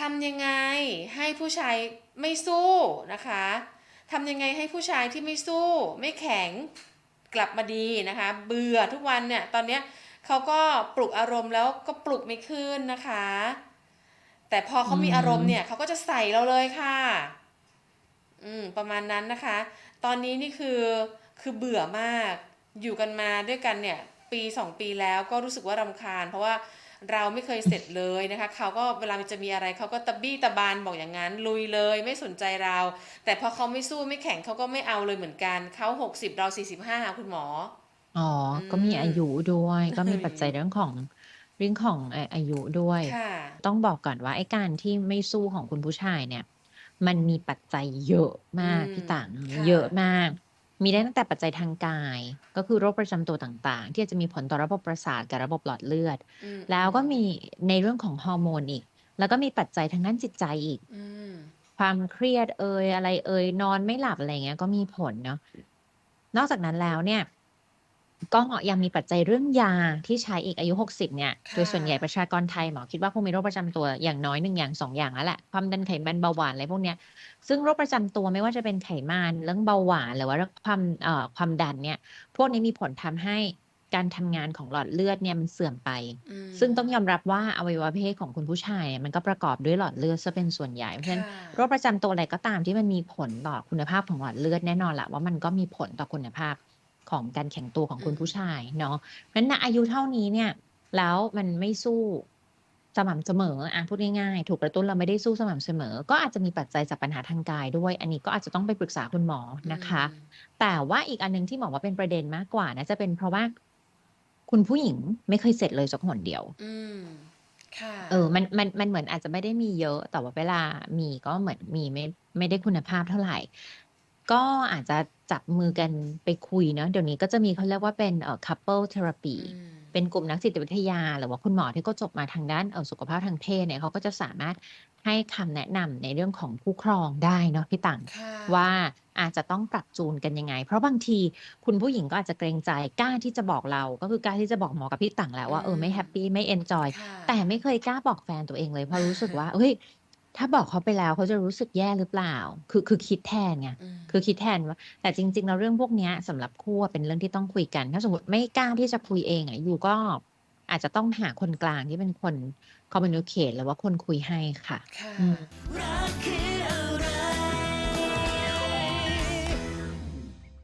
ทำยังไงให้ผู้ชายไม่สู้นะคะทำยังไงให้ผู้ชายที่ไม่สู้ ไม่แข็งกลับมาดีนะคะ เบื่อทุกวันเนี่ยตอนเนี้ยเขาก็ปลุกอารมณ์แล้วก็ปลุกไม่ขึ้นนะคะ แต่พอเขามีอารมณ์เนี่ยเขาก็จะใส่เราเลยค่ะ อืมประมาณนั้นนะคะ ตอนนี้นี่คือคือเบื่อมากอยู่กันมาด้วยกันเนี่ย ปีสองปีแล้วก็รู้สึกว่ารำคาญ เพราะว่า เราไม่เคยเสร็จเลยนะคะเขาก็เวลามันจะมีอะไรเขาก็ตะบี้ตะบานบอกอย่างนั้นลุยเลยไม่สนใจเรา แต่พอเขาไม่สู้ไม่แข่งเขาก็ไม่เอาเลยเหมือนกันเขาหกสิบเราสี่สิบห้าคุณหมออ๋ออืก็มีอามยุด้วย ก็มีเฮ้ยปัจจัยเรื่องของเรื่องของเอ่ออายุด้วยค่ะต้องบอกก่อนว่าไอ้การที่ไม่สู้ของคุณผู้ชายเนี่ย มันมีปัจจัยเยอะอืมากมพี่ต่างค่ะเยอะมาก มีได้ตั้งแต่ปัจจัยทางกาย ก็คือโรคประจำตัวต่างๆ ที่อาจจะมีผลต่อระบบประสาทกับระบบหลอดเลือดอืมแล้วก็อืมมีในเรื่องของฮอร์โมนอีก แล้วก็มีปัจจัยทางด้านจิตใจอีกอืมความเครียดเอ่ยอะไรเอ่ยนอนไม่หลับอะไรเงี้ยก็มีผลเนาะนอกจากนั้นแล้วเนี่ย ก็ยังมีปัจจัยเรื่องยาที่ใช้อีกอายุ 60 เนี่ยค่ะโดยส่วนใหญ่ประชากรไทยหมอคิดว่าคงมีโรคประจำตัวอย่างน้อยหนึ่งอย่างสองอย่างแล้วแหละ ความดันไขมันเบาหวานอะไรพวกเนี้ย ซึ่งโรคประจำตัวไม่ว่าจะเป็นไขมันเรื่องเบาหวานหรือว่าเรื่องความเอ่อความดันเนี่ย พวกนี้มีผลทำให้การทำงานของหลอดเลือดเนี่ยมันเสื่อมไปอืมซึ่งต้องยอมรับว่าอวัยวะเพศของคุณผู้ชายเนี่ยมันก็ประกอบด้วยหลอดเลือดซะเป็นส่วนใหญ่ เพราะฉะนั้นค่ะโรคประจำตัวอะไรก็ตามที่มันมีผลต่อคุณภาพของหลอดเลือดแน่นอนแหละว่ามันก็มีผลต่อคุณภาพ ของการแข็งตัวของคุณอืมผู้ชายเนาะเพราะฉะนั้นณอายุเท่านี้เนี่ย แล้วมันไม่สู้สม่ำเสมออะพูดง่ายๆ ถูกกระตุ้นเราไม่ได้สู้สม่ำเสมอ ก็อาจจะมีปัจจัยจากปัญหาทางกายด้วย อันนี้ก็อาจจะต้องไปปรึกษาคุณหมอนะคะอืมแต่ว่าอีกอันหนึงที่หมอว่าเป็นประเด็นมากกว่านะจะเป็นเพราะว่า คุณผู้หญิงไม่เคยเสร็จเลยสักหนเดียว อืมค่ะเออ มัน มัน มันเหมือนอาจจะไม่ได้มีเยอะ แต่ว่าเวลามีก็เหมือนมีไม่ ไม่ได้คุณภาพเท่าไหร่ ก็อาจจะจับมือกันไปคุยเนาะเดี๋ยวนี้ก็จะมีเขาเรียกว่าเป็นเอ่อ couple therapy อืมเป็นกลุ่มนักจิตวิทยา หรือว่าคุณหมอที่ก็จบมาทางด้านเอ่อสุขภาพทางเพศเนี่ยเขาก็จะสามารถให้คำแนะนำในเรื่องของคู่ครองได้เนาะพี่ตังค่ะว่าอาจจะต้องปรับจูนกันยังไง เพราะบางทีคุณผู้หญิงก็อาจจะเกรงใจกล้าที่จะบอกเรา ก็คือกล้าที่จะบอกหมอกับพี่ตังแหล้วว่าเออไม่แฮปปี้ไม่เอนจอยค่ะแต่ไม่เคยกล้าบอกแฟนตัวเองเลยเพราะรู้สึกว่าเฮ้ย ถ้าบอกเขาไปแล้วเขาจะรู้สึกแย่หรือเปล่า คือคือคิดแทนไง อืม คือคิดแทนว่า แต่จริงๆแล้วเรื่องพวกเนี้ยสำหรับคู่อะเป็นเรื่องที่ต้องคุยกัน ถ้าสมมติไม่กล้าที่จะคุยเองอะอยู่ก็อาจจะต้องหาคนกลางที่เป็นคนคอมมิวนิเคตหรือว่าคนคุยให้ค่ะ ค่ะ อืม รักคือ